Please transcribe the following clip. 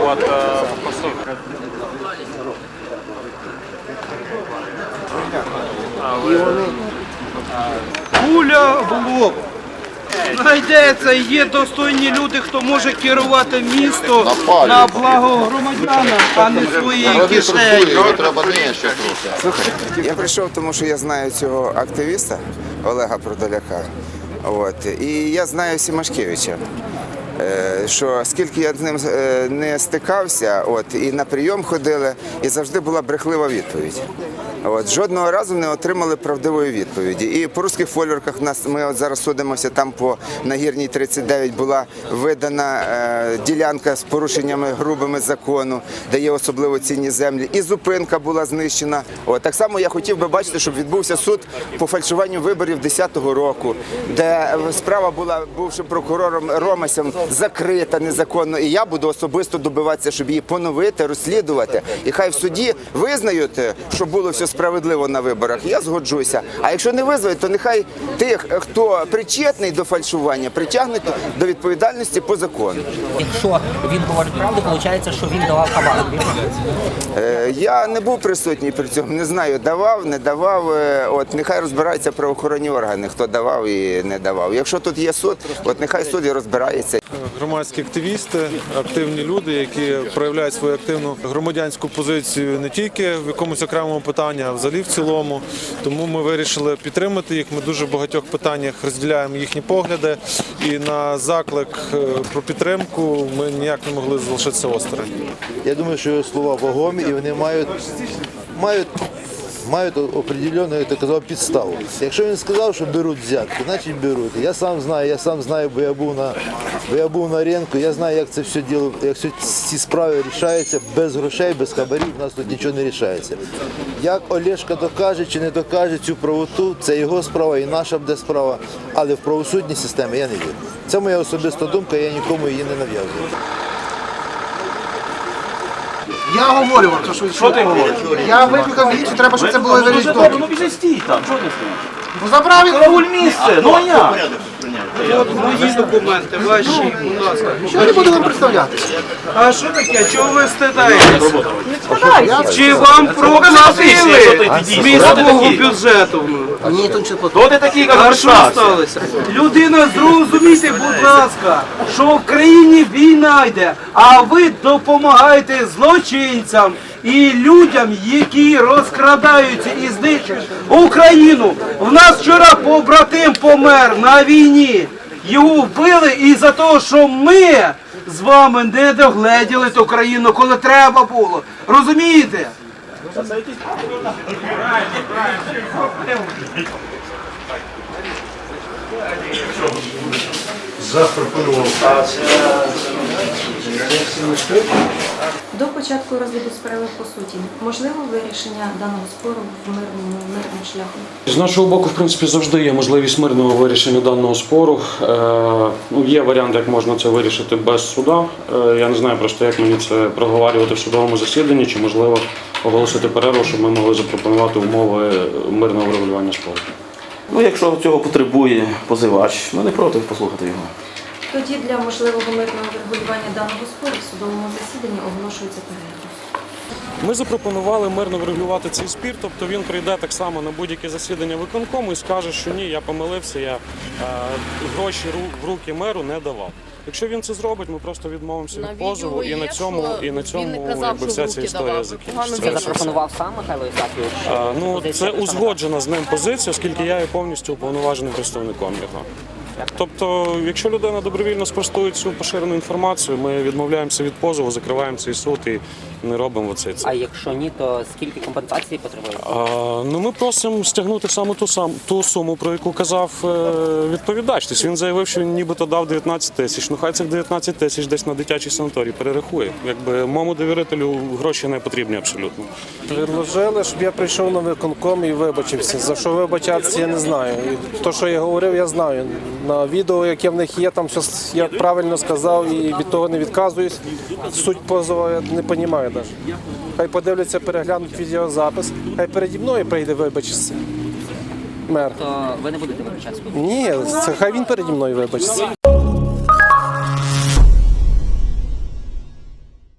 от е, по суті. Куля в лоб. Знайдеться, є достойні люди, хто може керувати місто на благо громадянам, а не Народі кишені. я прийшов, тому що я знаю цього активіста Олега Продоляка. От. І я знаю Сімашкевича. Е, Що скільки я з ним е, не стикався, от і на прийом ходили, і завжди була брехлива відповідь. От жодного разу не отримали правдивої відповіді. І по русських фольверках нас ми от зараз судимося. Там по нагірній 39 була видана е, ділянка з порушеннями грубими закону, де є особливо цінні землі. І зупинка була знищена. От так само я хотів би бачити, щоб відбувся суд по фальшуванню виборів 10-го року, де справа була бувшим прокурором Ромасем закрита незаконно. І я буду особисто добиватися, щоб її поновити, розслідувати. І хай в суді визнають, е, що було все справедливо на виборах. Я згоджуся. А якщо не визнають, то нехай тих, хто причетний до фальшування, притягнуть до відповідальності по закону. Якщо він говорить правду, виходить, що він давав хабар. Е, Я не був присутній при цьому, не знаю, давав, не давав. Е, От нехай розбираються правоохоронні органи, хто давав і не давав. Якщо тут є суд, от нехай суд і розбирається. Громадські активісти, активні люди, які проявляють свою активну громадянську позицію не тільки в якомусь окремому питанні, а взагалі в цілому. Тому ми вирішили підтримати їх. Ми дуже в багатьох питаннях розділяємо їхні погляди. І на заклик е, про підтримку ми ніяк не могли залишитися осторонь. Я думаю, що слова вагомі і вони мають, мають, мають определенну, я так казав, підставу. Якщо він сказав, що беруть взятки, значить беруть. Я сам знаю, я сам знаю, бо я був на, бо я був на ринку, я знаю, як це все діло, як все ці справи рішаються без грошей, без хабарів, у нас тут нічого не рішається. Як Олешка докаже чи не докаже цю правоту, це його справа і наша буде справа, але в правосудній системі я не вірю. Це моя особиста думка, я нікому її не нав'язую. Я говорю вам, що, що ти говориш? Я викликав міліцію, треба, щоб це було зареєстровано. Ну біжи стій там, чого ти стоїш? Ну забрав він Карауль місце, ну а як? От мої документи, ваші, будь ласка. Що не буду вам представлятися? А що таке? Чого ви стидаєтесь? Чи вам проплатили з міського бюджету? Мені тут нічого Хто ти такий, А як що сталося? Людина, зрозумійте, будь ласка, що в країні війна йде, а ви допомагаєте злочинцям і людям, які розкрадаються і знищують Україну. В нас вчора побратим помер на війні. Його вбили і за те, що ми з вами не догледіли ту країну, коли треба було. Розумієте? Запропонував. А це не штуки? До початку розгляду справи по суті можливо вирішення даного спору в мирному мирним шляхом. З нашого боку, в принципі, завжди є можливість мирного вирішення даного спору. Е, ну, є варіант, як можна це вирішити без суда. Е, я не знаю просто, як мені це проговорювати в судовому засіданні, чи можливо оголосити перерву, щоб ми могли запропонувати умови мирного врегулювання спору. Ну, якщо цього потребує позивач, ми не проти послухати його. Тоді для можливого мирного врегулювання даного спору в судовому засіданні оголошується перерва. Ми запропонували мирно врегулювати цей спір, тобто він прийде так само на будь-яке засідання виконкому і скаже, що ні, я помилився, я е, гроші ру- в руки меру не давав. Якщо він це зробить, ми просто відмовимося від позову і на цьому, і на цьому якби вся ця історія закінчиться. Це запропонував сам Михайло Ісаківич? А, ну, Позиція це узгоджена з ним позиція, оскільки я є повністю уповноваженим представником його. Тобто, якщо людина добровільно спростує цю поширену інформацію, ми відмовляємося від позову, закриваємо цей суд і не робимо це. А якщо ні, то скільки компенсації потребує? А, ну ми просимо стягнути саме ту сам ту суму, про яку казав е, відповідач. Тобто він заявив, що він нібито дав 19 тисяч. Ну хай цих 19 тисяч десь на дитячий санаторій перерахує. Якби моєму довірителю гроші не потрібні абсолютно. Предложили, щоб я прийшов на виконком і вибачився. За що вибачатися, я не знаю. І то, що я говорив, я знаю. На відео, яке в них є, там все я правильно сказав і від того не відказуюсь. Суть позову я не розумію навіть. Хай подивляться, переглянуть відеозапис, хай переді мною прийде вибачитися. Мер. То ви не будете вибачатися? Ні, це хай він переді мною вибачиться.